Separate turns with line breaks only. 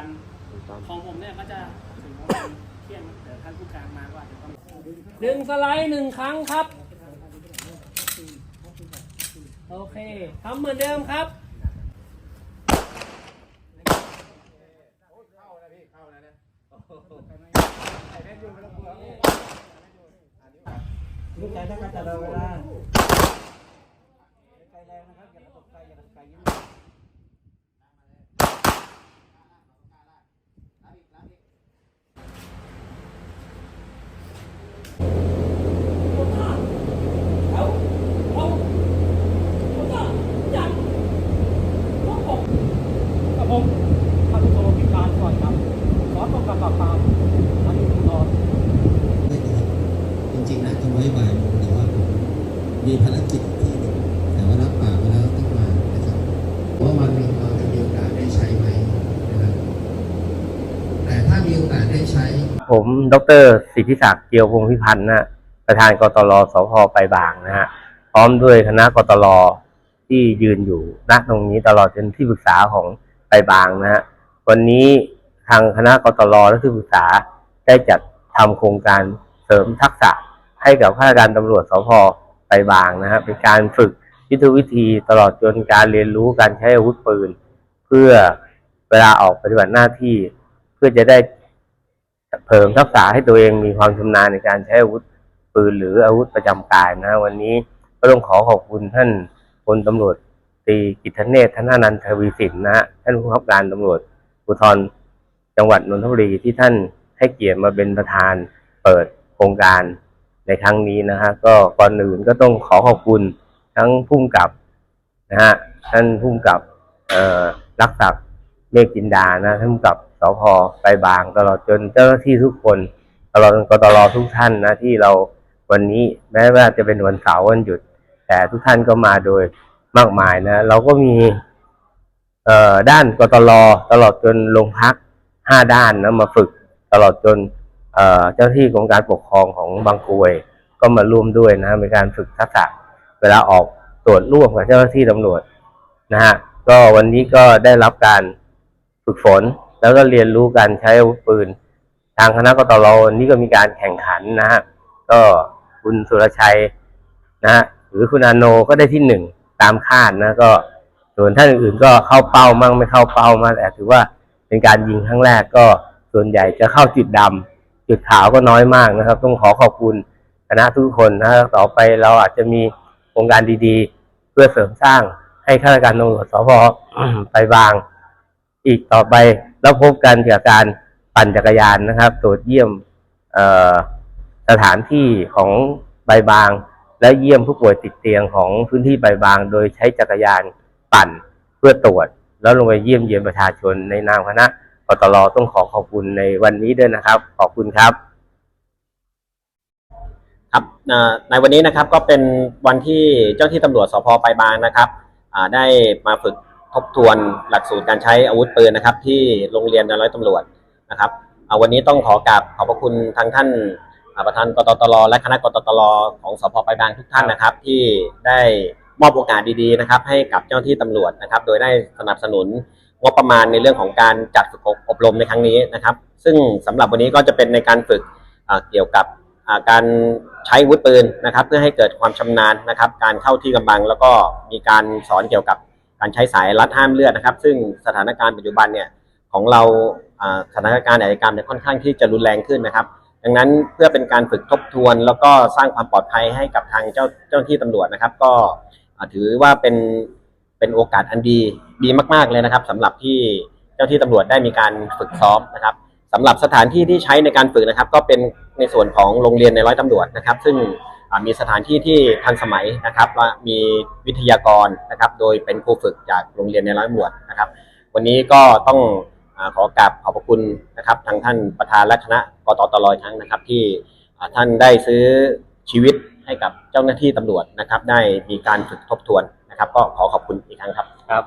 เราอยู่กันของผมเนี่ยก็จะถึงประมาณเที่ยงแต่ท่านผู้การมาก็อาจจะต้องหนึ่งสไลด์หนึ่งครั้งครับ โอเคทำเหมือนเดิมครับ
ลูกใจถ้าการจัดเวลาไกลแรงนะครับอย่ากระตกไกลอย่ากระตกไกลยิ่ง
กับผมพันโทพิการก่อนครับขอต้องกับปราบปรามอันนี้คุณรอ
ไม่นะครับจ ริงๆนะทำไว้บ่ายโมงแต่ว่าผมมีภารกิจที่หนึ่งแต่ว่ารับปากไว้แล้วต้องมานะครับว่าวันหนึ่งเราจะมีโอกาสได้ใช้ไหมนะครับแต่ถ้ามีโอกาสได้ใช้
ผมดรสิทธิศักดิ์เกียวพงพิพันธ์นะประธานกตรสพไปบางนะฮะพร้อมด้วยคณะกตรที่ยืนอยู่ณตรงนี้ตลอดจนที่ปรึกษาของไปบางนะฮะวันนี้ทางคณะกตรและที่ปรึกษาได้จัดทำโครงการเสริมทักษะ ให้กับข้าราชการตำรวจสพไปบางนะฮะเป็นการฝึกยุทธวิธีตลอดจนการเรียนรู้การใช้อาวุธปืน เพื่อเวลาออกปฏิบัติหน้าที่ เพื่อจะได้เพิ่มทักษะให้ตัวเองมีความชำนาญในการใช้อาวุธปืนหรืออาวุธประจำกายนะ วันนี้ก็ต้องขอขอบคุณท่านพลตำรวจตรีกิตเนศธนานันทวีสินนะฮะท่านผู้บังคับการตำรวจภูธรจังหวัดนนทบุรีที่ท่านให้เกียรติมาเป็นประธานเปิดโครงการ ในครั้งนี้นะฮะก็ก่อนอื่นก็ต้องขอขอบคุณทั้งผู้กำกับนะฮะท่านผู้กำกับรักศักดิ์เมฆจินดานะท่านกับสพไปบางตลอดจนเจ้าหน้าที่ทุกคนตลอดจนกตรทุกท่านนะที่เราวันนี้แม้ว่าจะเป็นวันเสาร์วันหยุด แต่ทุกท่านก็มาโดยมากมายนะ เราก็มีเอ่อด้านกตรตลอดจนโรงพักห้าด้านนะมาฝึกตลอดจน เจ้าหน้าที่ของการปกครองของบางกรวยก็มาร่วมด้วยนะในการฝึกทักษะเวลาออกตรวจร่วมกับเจ้าหน้าที่ตำรวจนะฮะก็วันนี้ก็ได้รับการฝึกฝน แล้วก็เรียนรู้การใช้อาวุธปืน ทางคณะกตรวันนี้ก็มีการแข่งขันนะฮะก็คุณสุรชัยนะฮะหรือคุณอาโนก็ได้ที่หนึ่งตามคาดนะก็ส่วนท่านอื่นก็เข้าเป้ามั่งไม่เข้าเป้ามาแต่ถือว่าเป็นการยิงครั้งแรกก็ส่วนใหญ่จะเข้าจุดดำ จุดขาวก็น้อยมากนะครับ ต้องขอขอบคุณคณะทุกคนนะต่อไปเราอาจจะมีโครงการดีๆ เพื่อเสริมสร้างให้ข้าราชการตำรวจสพไปบาง อีกต่อไปแล้วพบกันเกี่ยวกับการปั่นจักรยานนะครับตรวจเยี่ยมสถานที่ของใบบาง และเยี่ยมผู้ป่วยติดเตียงของพื้นที่ใบบาง โดยใช้จักรยานปั่นเพื่อตรวจ แล้วลงไปเยี่ยมเยียนประชาชนในนามคณะ ตรต้องขอขอบคุณในวันนี้ด้วยนะครับ ขอบคุณครับ
ครับในวันนี้นะครับก็เป็นวันที่เจ้าที่ตำรวจสพไปลายบางนะครับได้มาฝึกทบทวนหลักสูตรการใช้อาวุธปืนนะครับ ที่โรงเรียนนายร้อยตำรวจนะครับวันนี้ต้องขอกราบขอบพระคุณทางท่านประธานกตตรและคณะกตตรของสพไปลายบางทุกท่านนะครับ ที่ได้มอบโอกาสดีๆนะครับ ให้กับเจ้าที่ตำรวจนะครับ โดยได้สนับสนุน งบประมาณในเรื่องของการจัดฝึกอบรมในครั้งนี้นะครับ ซึ่งสำหรับวันนี้ก็จะเป็นในการฝึกเกี่ยวกับการใช้วุธปืนนะครับ เพื่อให้เกิดความชำนาญนะครับ การเข้าที่กำบัง แล้วก็มีการสอนเกี่ยวกับการใช้สายรัดห้ามเลือดนะครับ ซึ่งสถานการณ์ปัจจุบันเนี่ยของเราสถานการณ์อาชญากรรมเนี่ยค่อนข้างที่จะรุนแรงขึ้นนะครับ ดังนั้นเพื่อเป็นการฝึกทบทวน แล้วก็สร้างความปลอดภัยให้กับทางเจ้าเจ้าหน้าที่ตำรวจนะครับ ก็ถือว่าเป็น เป็นโอกาสอันดีดีมาก ๆเลยนะครับสำหรับที่เจ้าที่ตำรวจได้มีการฝึกซ้อมนะครับสำหรับสถานที่ที่ใช้ในการฝึกนะครับ ก็เป็นในส่วนของโรงเรียนในร้อยตำรวจนะครับ ซึ่งมีสถานที่ที่ทันสมัยนะครับมีวิทยากรนะครับ โดยเป็นครูฝึกจากโรงเรียนในร้อยตำรวจนะครับ วันนี้ก็ต้องขอกราบขอบพระคุณนะครับทางท่านประธานและคณะกตตรอีกครั้งนะครับ ที่ท่านได้ซื้อชีวิตให้กับเจ้าหน้าที่ตำรวจนะครับ ได้มีการฝึกทบทวน นะครับ ก็ขอขอบคุณอีกครั้งครับ
ครับ